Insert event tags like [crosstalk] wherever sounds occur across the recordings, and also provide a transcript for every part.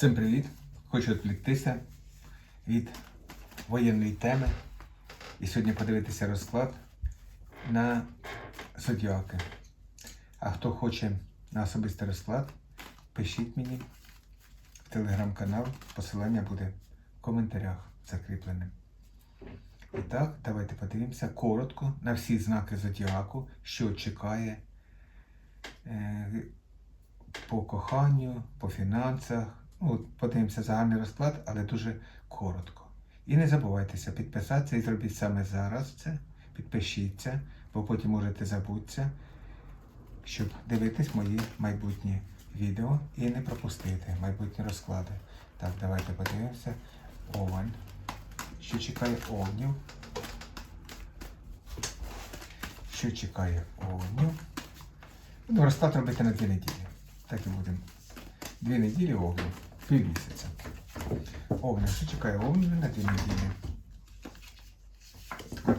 Всім привіт! Хочу відвліктися від воєнної теми і сьогодні подивитися розклад на зодіаки. А хто хоче на особистий розклад, пишіть мені в телеграм-канал. Посилання буде в коментарях закріплене. І так, давайте подивимося коротко на всі знаки зодіаку, що чекає е, по коханню, по фінансах. Ну, подивимося загальний розклад, але дуже коротко. І не забувайтеся підписатися і зробіть саме зараз це. Підпишіться, бо потім можете забутися, щоб дивитись мої майбутні відео і не пропустити майбутні розклади. Так, давайте подивимося. Овен. Що чекає овнів? Що чекає овнів? Будемо розклад робити на дві неділі. Так і будемо. Дві неділі огнів. Пів місяця. Огня. Що чекає огнів на дві неділі?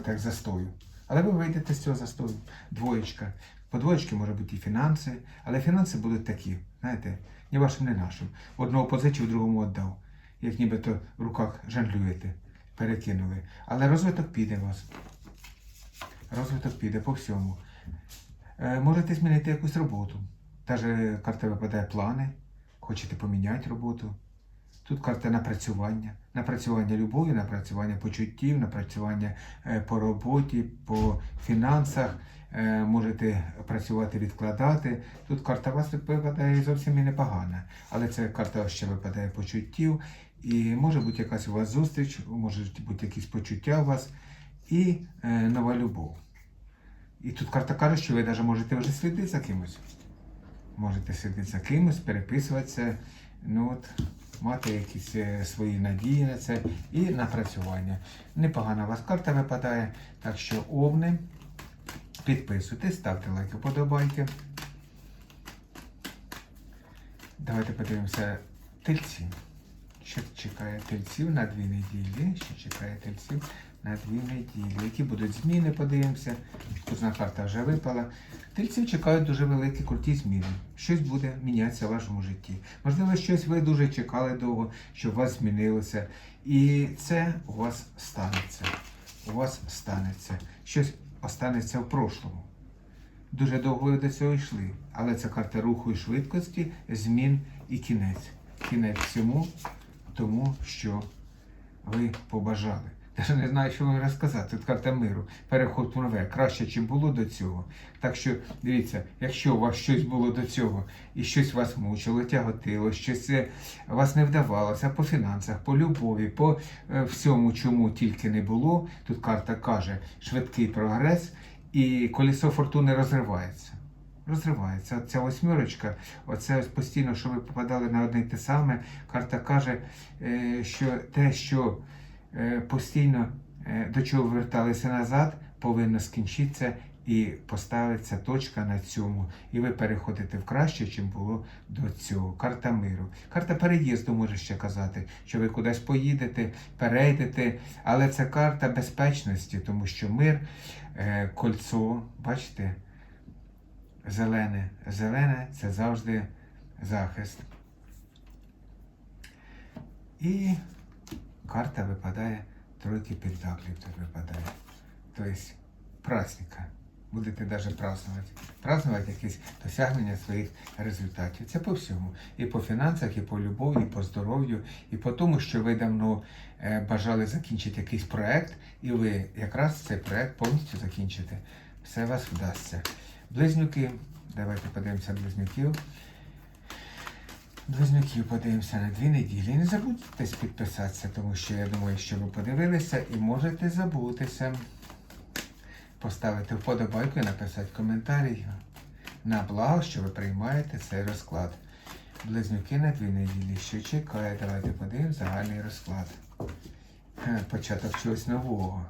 Як застою. Але ви вийдете з цього застою. Двоєчка. По двоєчки може бути і фінанси, але фінанси будуть такі, знаєте, ні вашим, ні нашим. Одного позичив, другому віддав. Як нібито в руках жонглюєте, перекинули. Але розвиток піде у вас. Розвиток піде по всьому. Е, можете змінити якусь роботу. Даже карта випадає плани, хочете поміняти роботу. Тут карта напрацювання, напрацювання любові, напрацювання почуттів, напрацювання е, по роботі, по фінансах. Е, можете працювати, відкладати. Тут карта вас випадає зовсім і непогана, але це карта ще випадає почуттів, і може бути якась у вас зустріч, можуть бути якісь почуття у вас і е, нова любов. І тут карта каже, що ви навіть можете вже слідити за кимось. Можете сидіти кимось, переписуватися, ну от, мати якісь е, свої надії на це і напрацювання. Непогана у вас карта випадає, так що овни. Підписуйтесь, ставте лайки, подобайки. Давайте подивимося тельці. Що чекає тельців на дві неділі? Що чекає тельців на дві неділі? Які будуть зміни, подивимося. Кузна карта вже випала. Тельців чекають дуже великі круті зміни. Щось буде мінятися в вашому житті. Можливо, щось ви дуже чекали довго, щоб у вас змінилося. І це у вас станеться. У вас станеться. Щось останеться в прошлому. Дуже довго ви до цього йшли. Але це карта руху і швидкості, змін і кінець. Кінець всьому, тому що ви побажали. Даже не знаю, що вам розказати. Тут карта миру, переход в нове, краще, чим було до цього. Так що, дивіться, якщо у вас щось було до цього, і щось вас мучило, тяготило, щось е, вас не вдавалося по фінансах, по любові, по е, всьому, чому тільки не було, тут карта каже швидкий прогрес, і колесо фортуни розривається. Розривається. Ця восьмірочка, оце ось постійно, що ви попадали на одне й те саме. Карта каже, е, що те, що постійно е, до чого верталися назад, повинно скінчитися і поставиться точка на цьому. І ви переходите в краще, чим було до цього. Карта миру. Карта переїзду може ще казати, що ви кудись поїдете, перейдете, але це карта безпечності, тому що мир, е, кольцо, бачите, зелене. Зелене це завжди захист. І карта випадає, тройки пентаклів тут випадає. Тобто праздника. Будете навіть празднувати. Празднувати якісь досягнення своїх результатів. Це по всьому. І по фінансах, і по любові, і по здоров'ю, і по тому, що ви давно е, бажали закінчити якийсь проект, і ви якраз цей проект повністю закінчите. Все вас вдасться. Близнюки, давайте подивимося близнюків. Близнюків подивимося на дві неділі. Не забудьте підписатися, тому що я думаю, що ви подивилися і можете забутися. Поставити вподобайку і написати коментарі на благо, що ви приймаєте цей розклад. Близнюки на дві неділі. Що чекає? Давайте подивимось загальний розклад. Е, Початок чогось нового.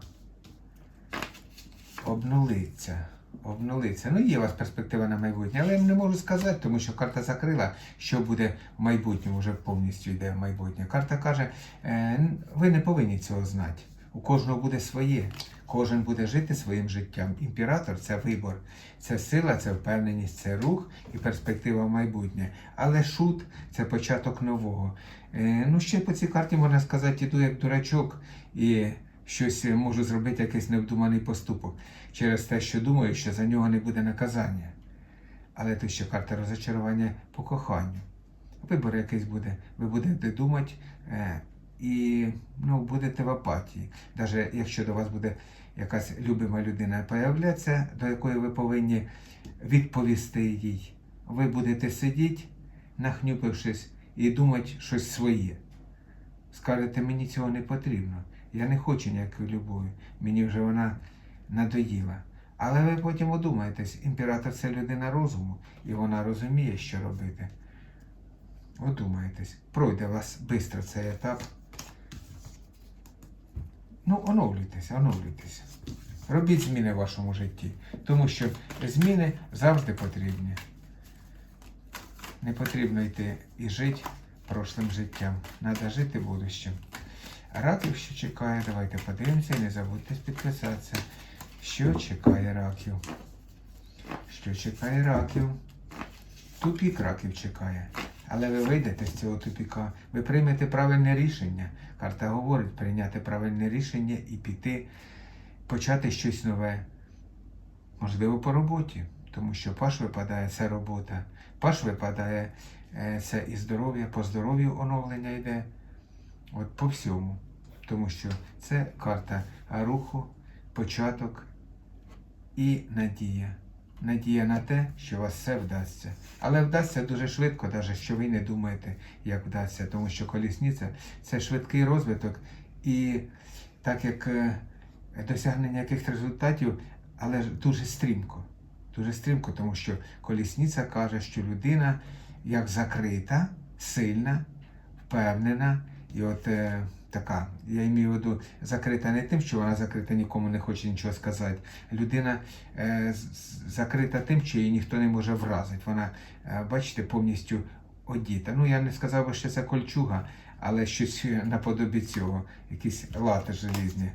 Обнулиться. Обнулиться. Ну, є у вас перспектива на майбутнє, але я не можу сказати, тому що карта закрила, що буде в майбутньому, вже повністю йде в майбутнє. Карта каже, е, ви не повинні цього знати. У кожного буде своє. Кожен буде жити своїм життям. Імператор це вибор, це сила, це впевненість, це рух і перспектива в майбутнє. Але шут це початок нового. Е, ну, ще по цій карті можна сказати, іду як дурачок і щось е, можу зробити, якийсь невдуманий поступок через те, що думаю, що за нього не буде наказання. Але тут ще карта розочарування по коханню. Вибор якийсь буде. Ви будете думати е, і ну, будете в апатії. Навіть якщо до вас буде якась любима людина появляться, до якої ви повинні відповісти їй, ви будете сидіти, нахнюпившись, і думати щось своє. Скажете, мені цього не потрібно. Я не хочу ніякої любові. Мені вже вона надоїла. Але ви потім одумаєтесь, імператор це людина розуму, і вона розуміє, що робити. Одумаєтесь, пройде вас швидко цей етап. Ну, оновлюйтеся, оновлюйтеся. Робіть зміни в вашому житті, тому що зміни завжди потрібні. Не потрібно йти і жити прошлим життям. Треба жити будущим. Раків що чекає, давайте подивимося і не забудьте підписатися. Що чекає раків? Що чекає раків? Тупік раків чекає. Але ви вийдете з цього тупіка, ви приймете правильне рішення. Карта говорить прийняти правильне рішення і піти, почати щось нове. Можливо, по роботі, тому що паш випадає це робота. Паш випадає е, це і здоров'я, по здоров'ю оновлення йде. От по всьому. Тому що це карта руху, початок і надія. Надія на те, що у вас все вдасться. Але вдасться дуже швидко, навіть що ви не думаєте, як вдасться, тому що колісниця це швидкий розвиток і так як е, досягнення якихось результатів, але дуже стрімко. Дуже стрімко, тому що колісниця каже, що людина як закрита, сильна, впевнена і от е, така, я маю в виду, закрита не тим, що вона закрита, нікому не хоче нічого сказати. Людина е, закрита тим, що її ніхто не може вразити. Вона, е, бачите, повністю одіта. Ну, я не сказав би, що це кольчуга, але щось наподобі цього, якісь лати желізні.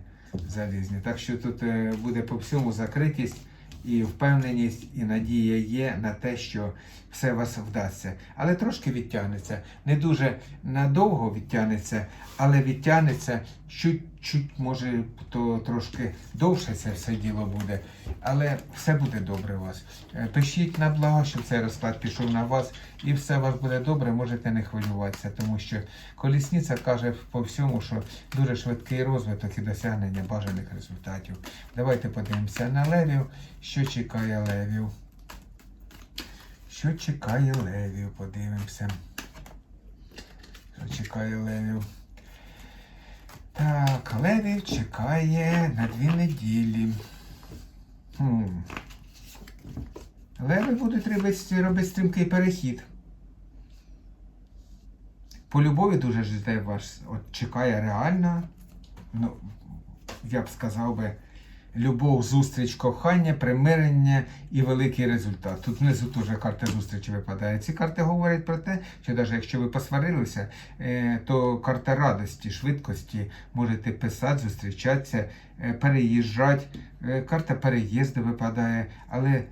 залізні. Так що тут е, буде по всьому закритість і впевненість, і надія є на те, що все вас вдасться. Але трошки відтягнеться. Не дуже надовго відтягнеться, але відтягнеться чуть-чуть, може, то трошки довше це все діло буде. Але все буде добре у вас. Е, Пишіть на благо, щоб цей розклад пішов на вас, і все у вас буде добре, можете не хвилюватися, тому що колісниця каже по всьому, що дуже швидкий розвиток і досягнення бажаних результатів. Давайте подивимося на левів, що чекає левів. Що чекає левів? Подивимося. Що чекає левів? Так, левів чекає на дві неділі. Хм. Леви будуть робити, робити стрімкий перехід. По любові дуже життя вас от, чекає реально, ну, я б сказав би, любов, зустріч, кохання, примирення і великий результат. Тут внизу теж карта зустрічі випадає. Ці карти говорять про те, що навіть якщо ви посварилися, е, то карта радості, швидкості, можете писати, зустрічатися, е, переїжджати. Е, Карта переїзду випадає, але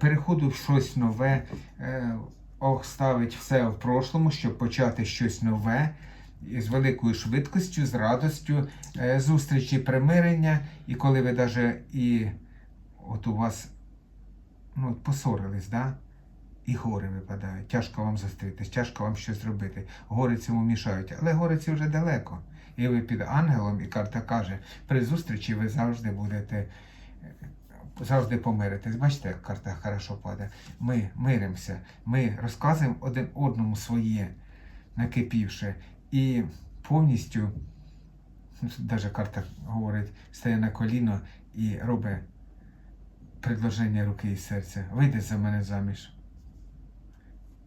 переходу в щось нове. е, Оставить все в прошлому, щоб почати щось нове з великою швидкістю, з радостю, е, зустрічі, примирення. І коли ви навіть і от у вас ну, посорились, да? і гори випадають. Тяжко вам зустрітись, тяжко вам щось робити. Гори цьому мішають, але гори ці вже далеко. І ви під ангелом, і карта каже, при зустрічі ви завжди будете. е, Завжди помиритись. Бачите, як карта хорошо падає. Ми миримося, ми розказуємо один одному своє, накипівши, і повністю, навіть карта говорить, стає на коліно і робить предложення руки і серця. Вийди за мене заміж.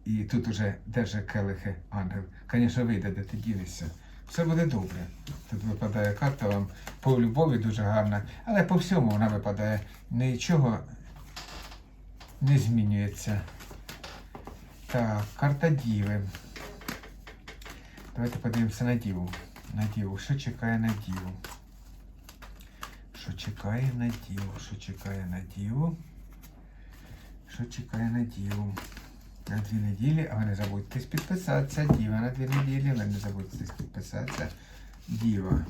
І тут уже держи келихи ангел. Звісно, вийде, де ти ділишся. Все буде добре. Тут випадає карта вам по любові дуже гарна, але по всьому вона випадає. Нічого не змінюється. Так, карта Діви. Давайте подивимося на Діву. На Діву. Що чекає на Діву? що чекає на діву, що чекає на діву, що чекає на діву. На дві неділі, а ви не забудьте підписатися. Діва на дві неділі, ви не забудьте підписатися. Діва.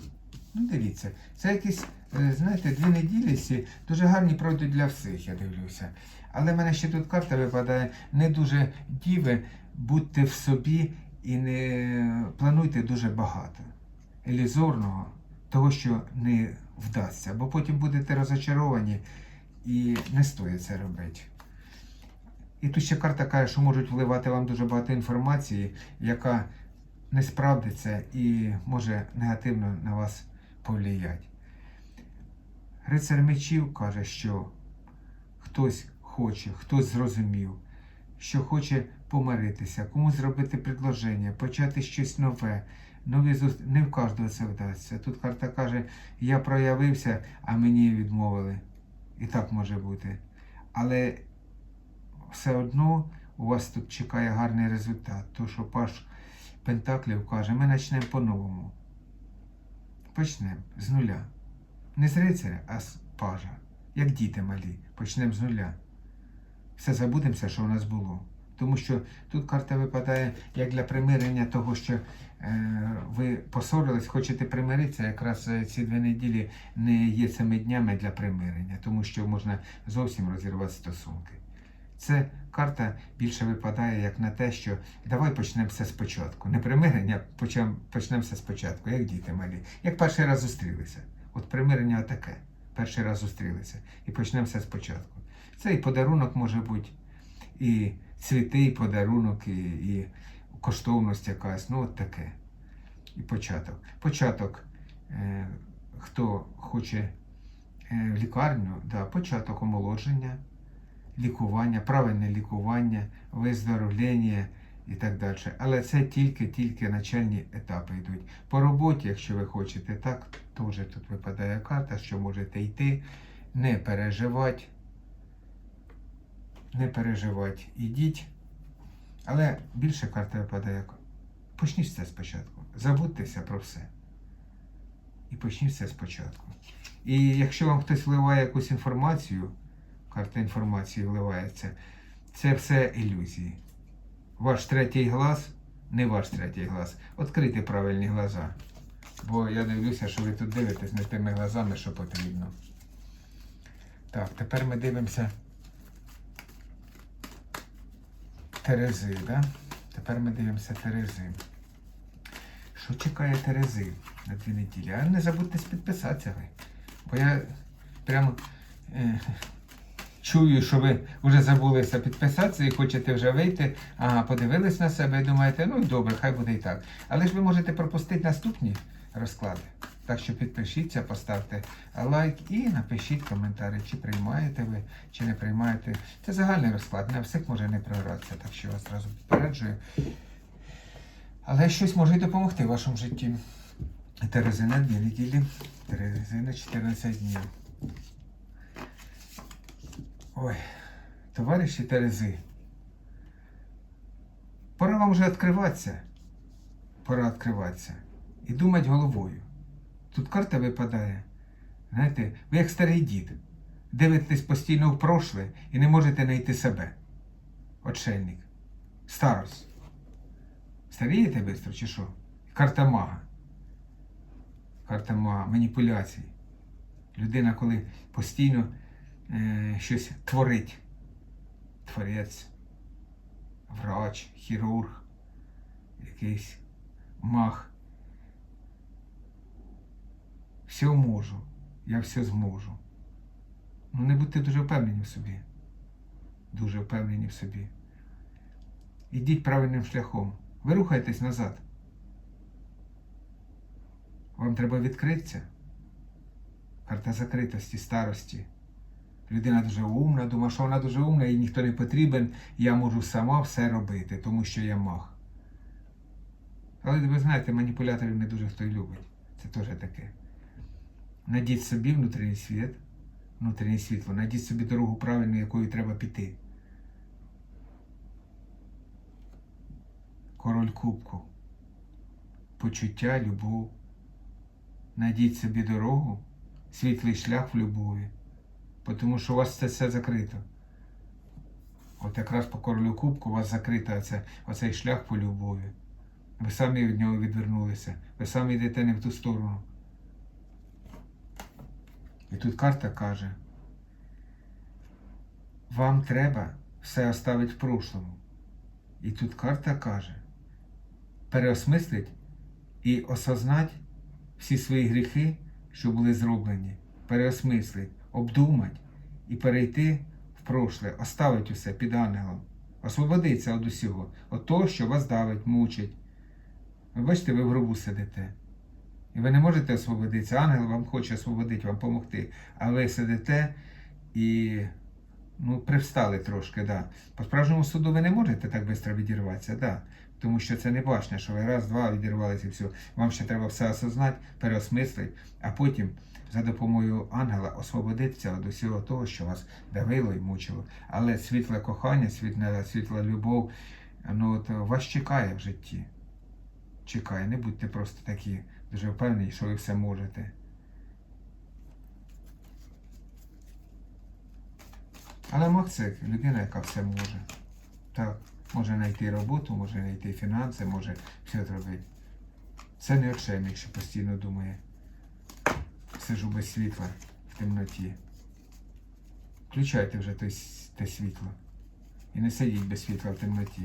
Ну, дивіться, це якісь, е, знаєте, дві неділі дуже гарні пройдуть для всіх, я дивлюся. Але в мене ще тут карта випадає не дуже діви, будьте в собі і не плануйте дуже багато. Ілюзорного, того, що не вдасться, бо потім будете розочаровані і не стоїть це робити. І тут ще карта каже, що можуть вливати вам дуже багато інформації, яка не справдиться і може негативно на вас повлияти. Рицар мечів каже, що хтось хоче, хтось зрозумів, що хоче помиритися, комусь зробити предложення, почати щось нове. Нові зуст... Не в кожного це вдасться. Тут карта каже, я проявився, а мені відмовили. І так може бути. Але все одно у вас тут чекає гарний результат. То, що Паш Пентаклів каже, ми почнемо по-новому. Почнемо з нуля. Не з рицаря, а з пажа. Як діти малі. Почнемо з нуля. Все забудемося, що у нас було. Тому що тут карта випадає як для примирення того, що е, ви посорились, хочете примиритися, якраз е, ці дві неділі не є цими днями для примирення, тому що можна зовсім розірвати стосунки. Це карта більше випадає як на те, що давай почнемо все спочатку. Не примирення, почнемо все спочатку, як діти малі. Як перший раз зустрілися. От примирення таке. Перший раз зустрілися. І почнемо все спочатку. Це і подарунок може бути, і цвіти, і подарунок, і, і коштовність якась. Ну, от таке. І початок. Початок, е, хто хоче е, в лікарню, да, початок омолодження лікування, правильне лікування, виздоровлення і так далі. Але це тільки-тільки начальні етапи йдуть. По роботі, якщо ви хочете, так, теж тут випадає карта, що можете йти, не переживати. Не переживати, ідіть. Але більше карта випадає почніть все спочатку. Забудьтеся про все. І почніть все спочатку. І якщо вам хтось вливає якусь інформацію, карта інформації вливається. Це все ілюзії. Ваш третій глаз не ваш третій глаз. Відкрийте правильні глаза. Бо я дивлюся, що ви тут дивитесь не тими глазами, що потрібно. Так, тепер ми дивимося Терези, да? Тепер ми дивимося Терези. Що чекає Терези на дві неділі? А не забудьте підписатися ви. Бо я прямо. Е, чую, що ви вже забулися підписатися і хочете вже вийти, а подивились на себе і думаєте, ну добре, хай буде і так. Але ж ви можете пропустити наступні розклади. Так що підпишіться, поставте лайк і напишіть коментарі, чи приймаєте ви, чи не приймаєте. Це загальний розклад, не всіх може не програтися, так що я вас одразу попереджую. Але щось може й допомогти в вашому житті. Терези на дві неділі, Терези на 14 днів. Ой, товариші Терези. Пора вам вже відкриватися. Пора відкриватися. І думати головою. Тут карта випадає. Знаєте, ви як старий дід. Дивитесь постійно в прошле і не можете знайти себе. Отшельник. Старость. Старієте швидко чи що? Карта мага. Карта мага, маніпуляцій. Людина, коли постійно е, щось творить. Творець, врач, хірург, якийсь мах. Все можу, я все зможу. Ну не будьте дуже впевнені в собі. Дуже впевнені в собі. Ідіть правильним шляхом. Ви рухаєтесь назад. Вам треба відкритися. Карта закритості, старості. Людина дуже умна, думає, що вона дуже умна, їй ніхто не потрібен, я можу сама все робити, тому що я маг. Але ви знаєте, маніпуляторів не дуже хто й любить. Це теж таке. Найдіть собі внутрішній світ, внутрішнє світло, найдіть собі дорогу правильну, якою треба піти. Король Кубку. Почуття, любов. Найдіть собі дорогу, світлий шлях в любові. Тому що у вас це все закрито. От якраз по королю кубку у вас закрита оце, оцей шлях по любові. Ви самі від нього відвернулися. Ви самі йдете не в ту сторону. І тут карта каже, вам треба все оставити в прошлому. І тут карта каже, переосмислить і осознать всі свої гріхи, що були зроблені, переосмислить, обдумать і перейти в прошле, оставить усе під ангелом, освободиться від усього, від того, що вас давить, мучить. Ви бачите, ви в гробу сидите. І ви не можете освободитися. Ангел вам хоче освободити, вам допомогти. А ви сидите і ну, привстали трошки, да. По справжньому суду ви не можете так швидко відірватися, да. Тому що це не башня, що ви раз, два відірвалися і все. Вам ще треба все осознати, переосмислити, а потім за допомогою ангела освободитися від усього того, що вас давило і мучило. Але світле кохання, світла, світла любов, ну, от, вас чекає в житті. Чекає, не будьте просто такі дуже впевнені, що ви все можете. Але це людина, яка все може. Так, може знайти роботу, може знайти фінанси, може все зробити. Це не отшельник, що постійно думає. Сижу без світла в темноті. Включайте вже те, те світло. І не сидіть без світла в темноті.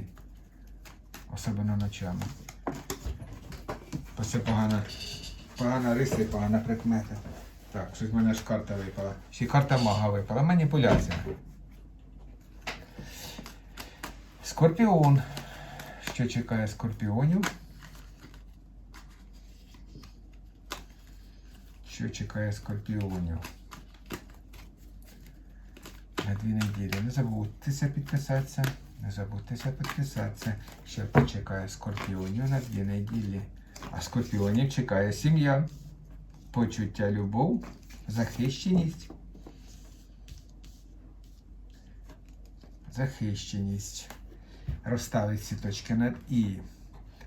Особливо ночами. Бо це погана, погана риса і погана прикмета. Так, щось в мене ж карта випала. Ще карта мага випала. Маніпуляція. Скорпіон. Що чекає скорпіонів? Що чекає скорпіонів? На дві неділі. Не забудьтеся підписатися. Не забудьтеся підписатися. Що почекає скорпіонів на дві неділі. А скорпіонів чекає сім'я, почуття любов, захищеність. Захищеність. Розставить ці точки над І.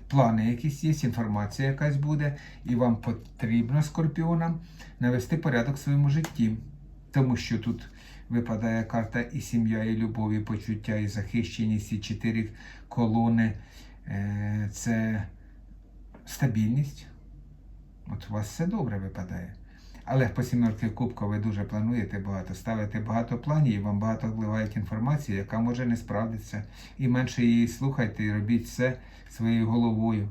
Плани якісь є, інформація якась буде, і вам потрібно скорпіонам навести порядок в своєму житті. Тому що тут випадає карта і сім'я, і любов, і почуття, і захищеність, і чотири колони. Е, Це стабільність. От у вас все добре випадає. Але по сімерки кубка ви дуже плануєте багато, ставите багато планів, і вам багато впливає інформації, яка може не справдитися. І менше її слухайте і робіть все своєю головою.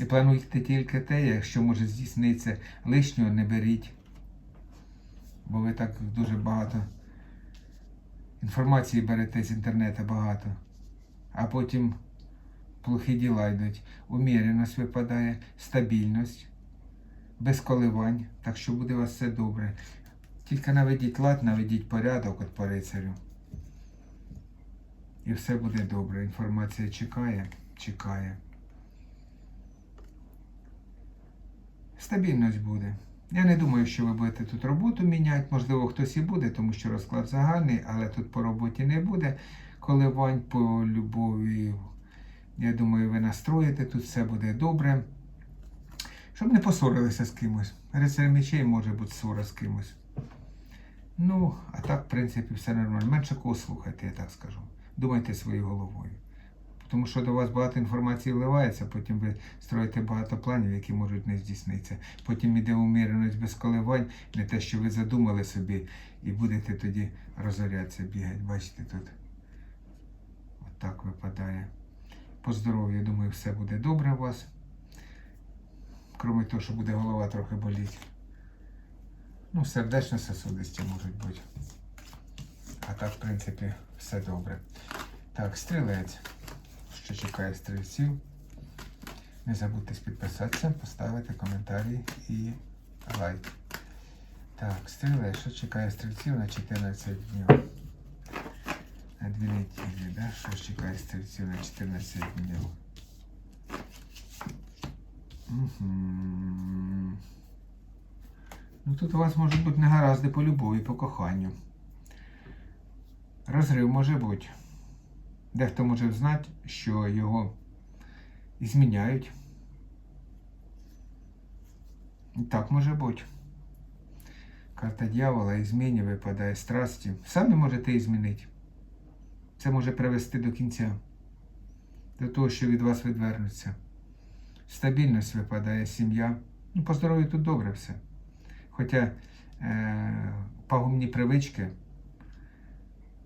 І плануйте тільки те, якщо може здійснитися, лишнього не беріть. Бо ви так дуже багато інформації берете з інтернету багато. А потім плохі діла йдуть. Уміреність випадає, стабільність, без коливань, так що буде у вас все добре. Тільки наведіть лад, наведіть порядок от по рицарю. І все буде добре. Інформація чекає, чекає. Стабільність буде. Я не думаю, що ви будете тут роботу міняти. Можливо, хтось і буде, тому що розклад загальний, але тут по роботі не буде. Коливань по любові. Я думаю, ви настроїте, тут все буде добре. Щоб не посорилися з кимось. Рицар мечей може бути ссора з кимось. Ну, а так, в принципі, все нормально. Менше кого слухайте, я так скажу. Думайте своєю головою. Тому що до вас багато інформації вливається, потім ви строїте багато планів, які можуть не здійснитися. Потім іде уміреність без коливань, не те, що ви задумали собі, і будете тоді розорятися, бігати. Бачите, тут отак випадає. По здоров'ю, я думаю, все буде добре у вас. Кроме того, що буде голова трохи боліти. Ну, сердечно сосудисті можуть бути. А так, в принципі, все добре. Так, стрілець. Що чекає стрільців? Не забудьте підписатися, поставити коментарі і лайк. Так, стрілець, що чекає стрільців на 14 днів? 2 неділі, да? Що чекає стрільців на 14 днів? Угу. Ну тут у вас можуть бути негаразди по любові, по коханню. Розрив може бути. Дехто може знати, що його зміняють. І так може бути. Карта дьявола і зміні випадає страсті. Самі можете і змінити. Це може привести до кінця, до того, що від вас відвернуться. Стабільність випадає, сім'я. Ну, по здоров'ю тут добре все. Хоча е, пагубні привички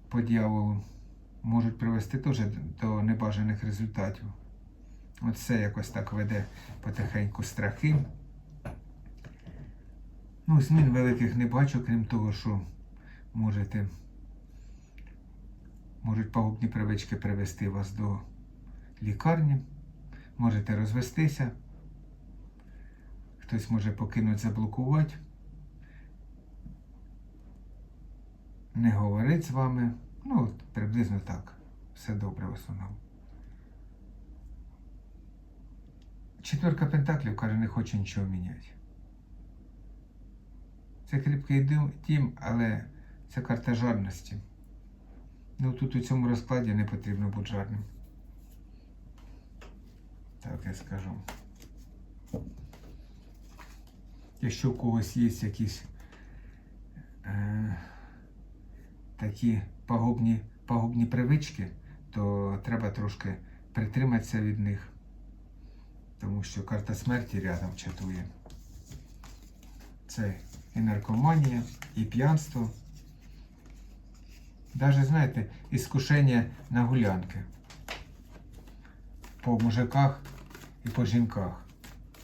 по дьяволу можуть привести теж до небажаних результатів. От це якось так веде потихеньку страхи. Ну, змін великих не бачу, крім того, що можете, можуть пагубні привички привести вас до лікарні, можете розвестися, хтось може покинути, заблокувати, не говорить з вами. Ну, от приблизно так. Все добре в основному. Четверка Пентаклів каже, не хоче нічого міняти. Це кріпкий дім, але це карта жадності. Ну тут у цьому розкладі не потрібно бути жадним. Так я скажу. Якщо у когось є якісь е, такі пагубні, пагубні привички, то треба трошки притриматися від них. Тому що карта смерті рядом чатує. Це і наркоманія, і п'янство. Даже, знаєте, іскушення на гулянки. По мужиках і по жінках.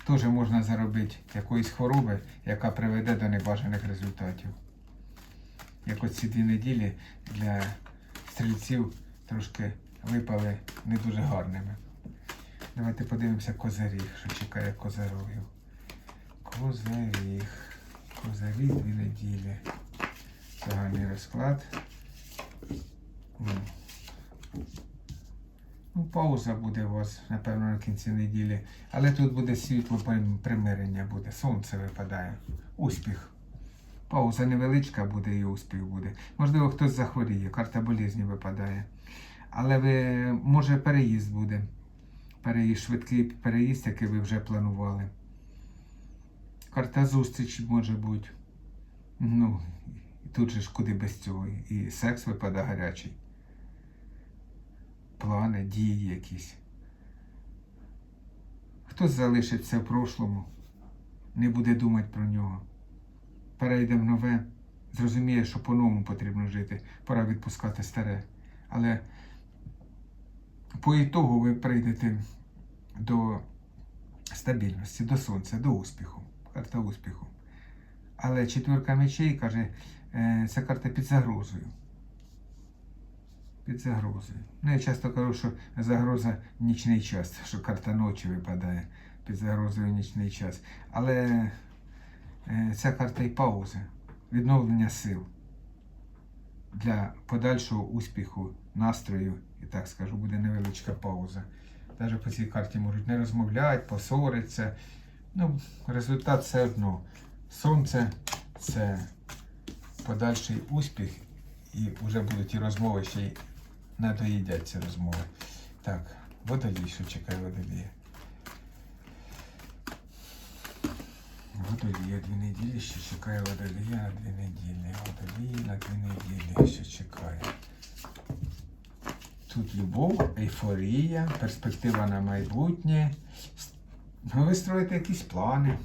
Теж можна заробити якоїсь хвороби, яка приведе до небажаних результатів. Як от ці дві неділі для стрільців трошки випали не дуже гарними. Давайте подивимося козиріг, що чекає козирогів. Козиріг. Козиріг дві неділі. Загальний розклад. Ну, пауза буде у вас, напевно, на кінці неділі. Але тут буде світло примирення буде. Сонце випадає. Успіх. Пауза невеличка буде і успіх буде. Можливо, хтось захворіє, карта болізні випадає. Але ви, може переїзд буде. Переїзд, швидкий переїзд, який ви вже планували. Карта зустрічі може бути. Ну, тут же ж куди без цього. І секс випадає гарячий. Плани, дії якісь. Хтось залишиться в прошлому, не буде думати про нього. Перейде в нове, зрозуміє, що по-новому потрібно жити, пора відпускати старе. Але по ітогу ви прийдете до стабільності, до сонця, до успіху. Карта успіху. Але четверка мечей каже, е, це карта під загрозою. Під загрозою. Ну, я часто кажу, що загроза нічний час, [laughs] що карта ночі випадає під загрозою нічний час. Але е, ця карта і паузи, відновлення сил для подальшого успіху, настрою, і так скажу, буде невеличка пауза. Навіть по цій карті можуть не розмовляти, посоритися. Ну, результат все одно. Сонце це подальший успіх, і вже будуть і розмови, ще й надоїдять ці розмови. Так, водолій, що чекає водолія. Водолія дві неділі, що чекає водолія на дві неділі. Водолій на дві неділі, що чекає. Тут любов, ейфорія, перспектива на майбутнє. Ну, ви строїте якісь плани.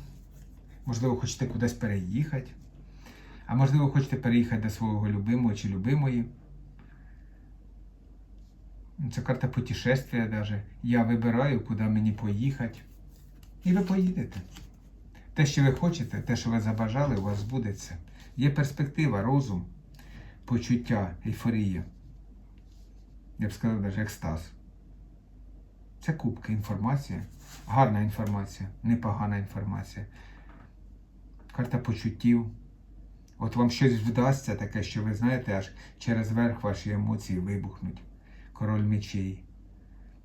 Можливо, хочете кудись переїхати. А можливо, хочете переїхати до свого любимого чи любимої. Це карта путешествия даже. Я вибираю, куди мені поїхати. І ви поїдете. Те, що ви хочете, те, що ви забажали, у вас збудеться. Є перспектива, розум, почуття, ейфорія. Я б сказав, навіть екстаз. Це кубка, інформація. Гарна інформація, непогана інформація. Карта почуттів. От вам щось вдасться таке, що ви знаєте, аж через верх ваші емоції вибухнуть. Король мечей.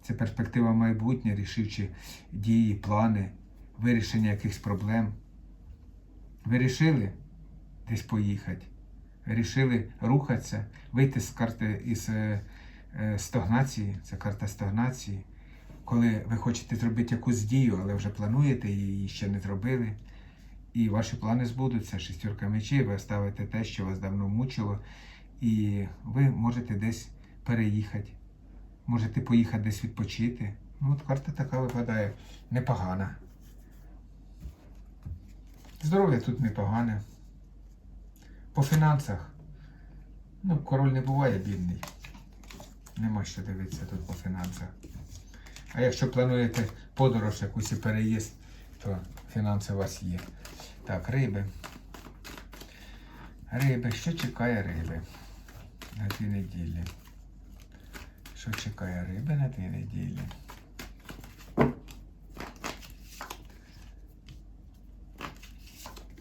Це перспектива майбутнє, рішучі дії, плани, вирішення якихось проблем. Ви рішили десь поїхати. Ви рішили рухатися, вийти з карти із е, е, стагнації. Це карта стагнації. Коли ви хочете зробити якусь дію, але вже плануєте її ще не зробили. І ваші плани збудуться. Шістірка мечей, ви ставите те, що вас давно мучило, і ви можете десь переїхати. Можете поїхати десь відпочити. Ну, от карта така випадає непогана. Здоров'я тут непогане. По фінансах. Ну, король не буває бідний. Нема що дивитися тут по фінансах. А якщо плануєте подорож, якусь переїзд, то фінанси у вас є. Так, риби. Риби. Що чекає риби на дві неділі? Що чекає риби на дві неділі?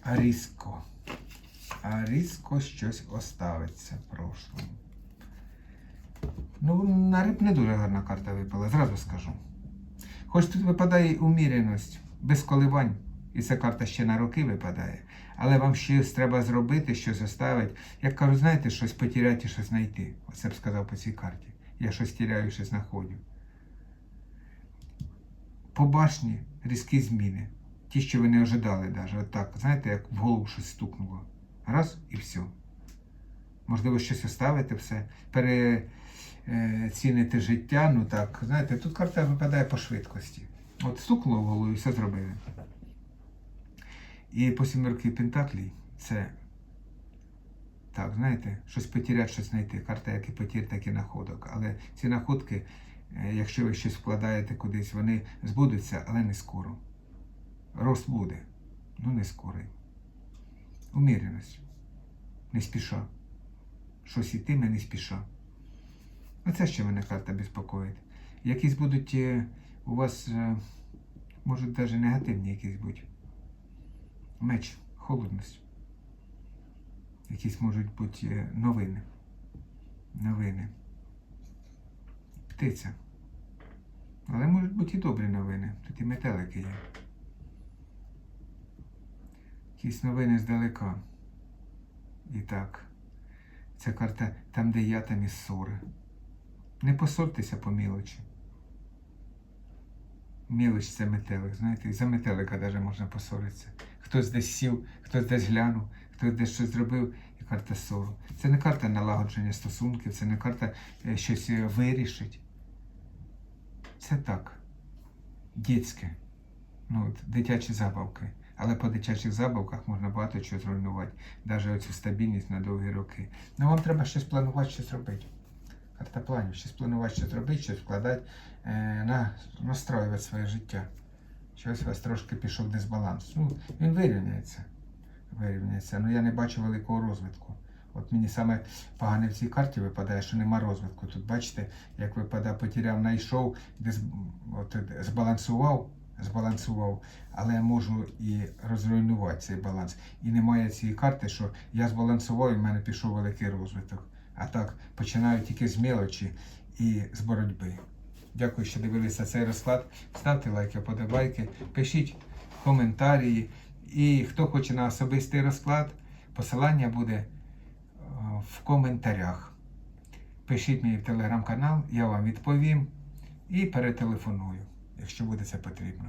Різко. А різко щось оставиться в. Ну, на риб не дуже гарна карта випала, зразу скажу. Хоч тут випадає уміреність, без коливань, і ця карта ще на роки випадає. Але вам щось треба зробити, щось оставити. Як кажуть, знаєте, щось потеряти щось знайти. Оце б сказав по цій карті. Я щось тіряю, щось знаходжу. По башні різкі зміни. Ті, що ви не ожидали навіть. Отак, знаєте, як в голову щось стукнуло. Раз і все. Можливо, щось оставити, все. Переціните життя, ну так, знаєте, тут карта випадає по швидкості. От стукнуло в голову все зробили. І по сімерки Пентаклій це так, знаєте, щось потеряти, щось знайти. Карта як і потір, так і находок. Але ці находки, е, якщо ви щось вкладаєте кудись, вони збудуться, але не скоро. Рост буде, ну не скорий. Уміреність. Не спіша. Щось ітиме не спіша. Оце ще мене карта безпокоїть. Якісь будуть е, у вас, е, можуть навіть негативні якісь бути. Меч, холодність. Якісь можуть бути е, новини. Новини. Птиця. Але можуть бути і добрі новини. Тут і метелики є. Якісь новини здалека. І так. Ця карта там, де я, там і ссори. Не посольтеся по мілочі. Мілоч це метелик, знаєте, за метелика навіть можна посоритися. Хтось десь сів, хтось десь глянув, хтось десь щось зробив, і карта ссору. Це не карта налагодження стосунків, це не карта е, щось е, вирішить. Це так. Дітське. Ну, от, дитячі забавки. Але по дитячих забавках можна багато чого зруйнувати, навіть оцю стабільність на довгі роки. Ну вам треба щось планувати, щось робити. Карта планів, щось планувати, щось робити, щось вкладати, е, на, настроювати своє життя. Щось у вас трошки пішов дисбаланс. Ну, він вирівняється. Вирівняється. Ну я не бачу великого розвитку. От мені саме погане в цій карті випадає, що нема розвитку. Тут бачите, як випадає, потеряв, знайшов, десь збалансував, збалансував, але я можу і розруйнувати цей баланс. І немає цієї карти, що я збалансував і в мене пішов великий розвиток. А так, починаю тільки з мелочі і з боротьби. Дякую, що дивилися цей розклад. Ставте лайки, подобайки, пишіть коментарі. І хто хоче на особистий розклад, посилання буде е, в коментарях. Пишіть мені в телеграм-канал, я вам відповім і перетелефоную, якщо буде це потрібно.